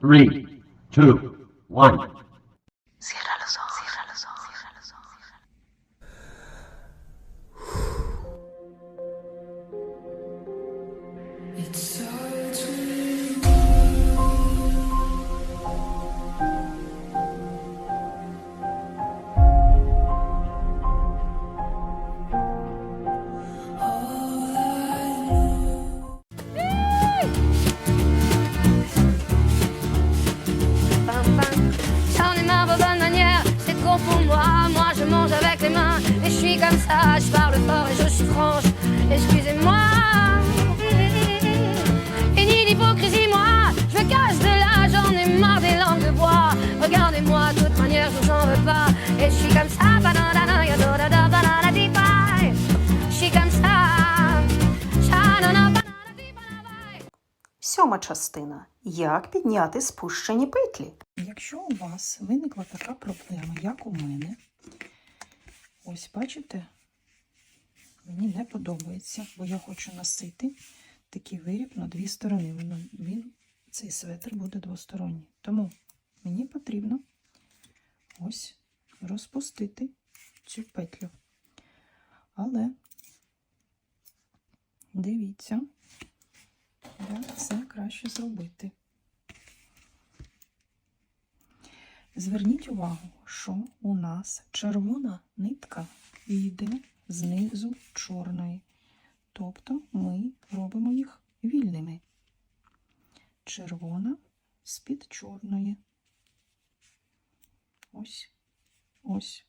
Three, two, one. Cierra los ojos. Cierra los ojos. Cierra los ojos. Pam, comme ça. Je parle fort et je suis franche. Excusez-moi. Et ni d'hypocrisie, moi, je me cache de là. J'en ai marre des langues de bois. Regardez-moi, de toute manière, je vous en veux pas. Et je suis comme ça. Banana, ya do da da banana di bye. Je suis comme ça. Сьома частина. Як підняти спущені петлі? Якщо у вас виникла така проблема, як у мене, ось бачите, мені не подобається, бо я хочу носити такий виріб на дві сторони. Воно, він, цей светр буде двосторонній. Тому мені потрібно ось розпустити цю петлю. Але дивіться, як це краще зробити. Зверніть увагу, що у нас червона нитка йде знизу чорної. Тобто ми робимо їх вільними. Червона з-під чорної. Ось, ось.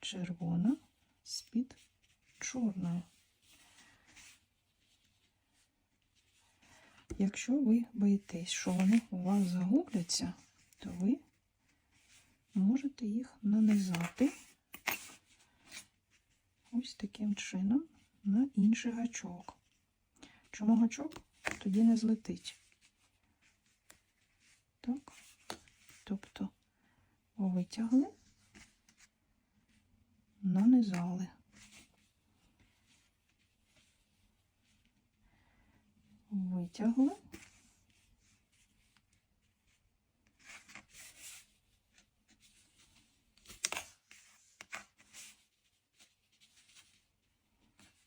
Червона з-під чорної. Якщо ви боїтесь, що вони у вас загубляться, то ви можете їх нанизати ось таким чином на інший гачок. Чому гачок тоді не злетить? Так, тобто витягли, нанизали. Витягли.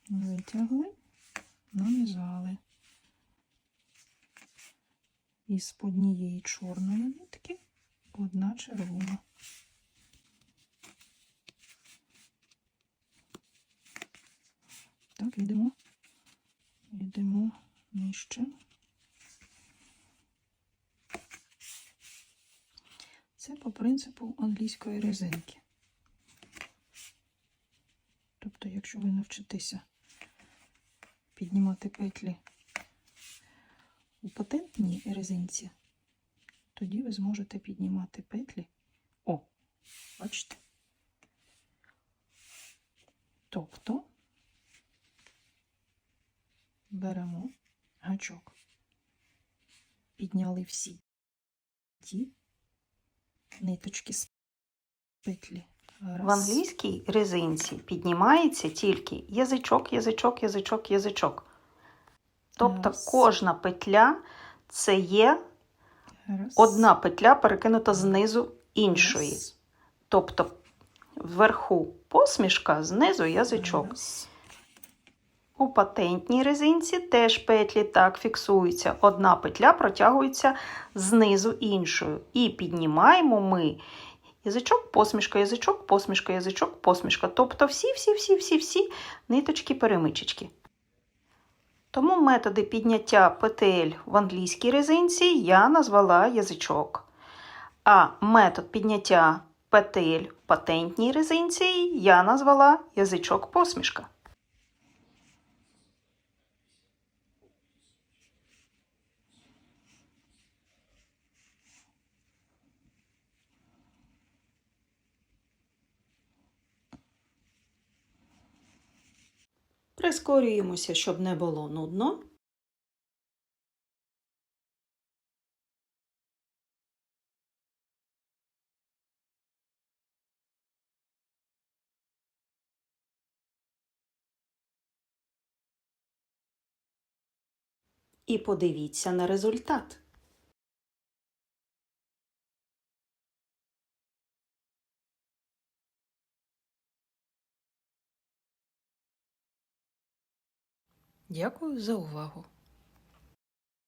Витягли, нанизали. Із однієї чорної нитки одна червона. Так, йдемо, йдемо нижче. Це по принципу англійської резинки. Тобто, якщо ви навчитеся піднімати петлі у патентній резинці, тоді ви зможете піднімати петлі. О, бачите? Тобто беремо гачок, підняли всі ті ниточки з петлі. Раз. В англійській резинці піднімається тільки язичок, язичок, язичок, язичок. Тобто Раз. кожна петля це є Раз. одна петля перекинута знизу іншої. Раз. Тобто вверху посмішка, знизу язичок. Раз. У патентній резинці теж петлі так фіксуються. Одна петля протягується знизу іншою. І піднімаємо ми язичок, посмішка, язичок, посмішка, язичок, посмішка. Тобто всі-всі-всі-всі-всі ниточки перемичечки. Тому методи підняття петель в англійській резинці я назвала язичок. А метод підняття петель в патентній резинці я назвала язичок посмішка. Прискорюємося, щоб не було нудно. І подивіться на результат. Дякую за увагу!